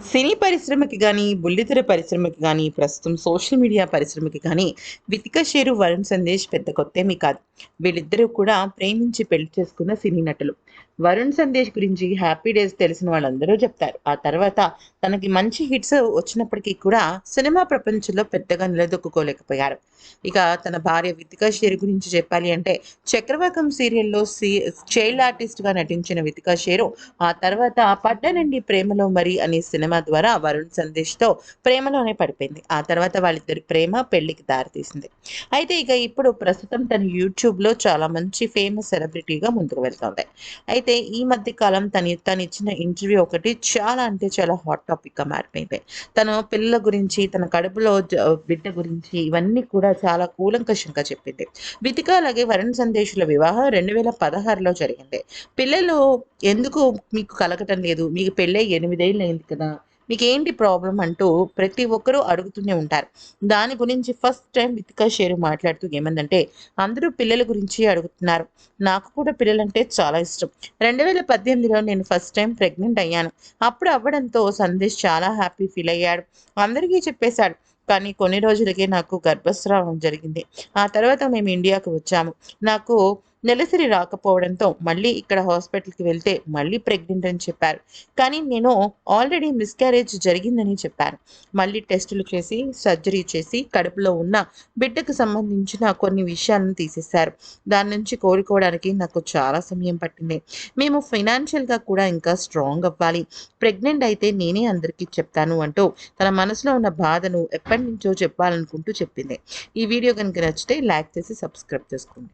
సినీ పరిశ్రమకి కానీ బుల్లితెర పరిశ్రమకి కానీ ప్రస్తుతం సోషల్ మీడియా పరిశ్రమకి కానీ వితిక షేరు వరుణ్ సందేశ్ పెద్ద కొత్తేమీ కాదు. వీళ్ళిద్దరూ కూడా ప్రేమించి పెళ్ళి చేసుకున్న సినీ నటులు. వరుణ్ సందేశ్ గురించి హ్యాపీ డేస్ తెలిసిన వాళ్ళందరూ చెప్తారు. ఆ తర్వాత తనకి మంచి హిట్స్ వచ్చినప్పటికీ కూడా సినిమా ప్రపంచంలో పెద్దగా నిలదొక్కుకోలేకపోయారు. ఇక తన భార్య వితికా షేర్ గురించి చెప్పాలి అంటే చక్రవాకం సీరియల్లో సి చైల్డ్ ఆర్టిస్ట్గా నటించిన వితికా షేరు ఆ తర్వాత పడ్డనండి ప్రేమలో మరి అనే సినిమా ద్వారా వరుణ్ సందేశ్తో ప్రేమలోనే పడిపోయింది. ఆ తర్వాత వాళ్ళిద్దరి ప్రేమ పెళ్ళికి దారితీసింది. అయితే ఇక ఇప్పుడు ప్రస్తుతం తన యూట్యూబ్ యూట్యూబ్లో చాలా మంచి ఫేమస్ సెలబ్రిటీగా ముందుకు వెళ్తోంది. అయితే ఈ మధ్య కాలం తను తను ఇచ్చిన ఇంటర్వ్యూ ఒకటి చాలా అంటే చాలా హాట్ టాపిక్గా మారిపోయింది. తన పిల్లల గురించి తన కడుపులో బిడ్డ గురించి ఇవన్నీ కూడా చాలా కూలంకషంగా చెప్పింది. వితిక అలాగే వరుణ్ సందేశుల వివాహం రెండు వేల పదహారులో జరిగింది. పిల్లలు ఎందుకు మీకు కలగటం లేదు? మీకు పెళ్ళై ఎనిమిదేళ్ళు అయింది కదా? మీకేంటి ప్రాబ్లం అంటూ ప్రతి ఒక్కరూ అడుగుతూనే ఉంటారు. దాని గురించి ఫస్ట్ టైం వితికా షేరు మాట్లాడుతూ ఏమందంటే అందరూ పిల్లల గురించి అడుగుతున్నారు. నాకు కూడా పిల్లలంటే చాలా ఇష్టం. రెండు వేల పద్దెనిమిదిలో నేను ఫస్ట్ టైం ప్రెగ్నెంట్ అయ్యాను. అప్పుడు అవ్వడంతో సందేశ్ చాలా హ్యాపీ ఫీల్ అయ్యాడు. అందరికీ చెప్పేశాడు కానీ కొన్ని రోజులకే నాకు గర్భస్రావం జరిగింది. ఆ తర్వాత మేము ఇండియాకు వచ్చాము. నాకు నెలసరి రాకపోవడంతో మళ్ళీ ఇక్కడ హాస్పిటల్కి వెళ్తే మళ్ళీ ప్రెగ్నెంట్ అని చెప్పారు. కానీ నేను ఆల్రెడీ మిస్క్యారేజ్ జరిగిందని చెప్పాను. మళ్ళీ టెస్టులు చేసి సర్జరీ చేసి కడుపులో ఉన్న బిడ్డకు సంబంధించిన కొన్ని విషయాలను తీసేశారు. దాని నుంచి కోలుకోవడానికి నాకు చాలా సమయం పట్టింది. మేము ఫైనాన్షియల్గా కూడా ఇంకా స్ట్రాంగ్ అవ్వాలి. ప్రెగ్నెంట్ అయితే నేనే అందరికీ చెప్తాను అంటూ తన మనసులో ఉన్న బాధను ఎప్పటి నుంచో చెప్పాలనుకుంటూ చెప్పింది. ఈ వీడియో కనుక నచ్చితే లైక్ చేసి సబ్స్క్రైబ్ చేసుకోండి.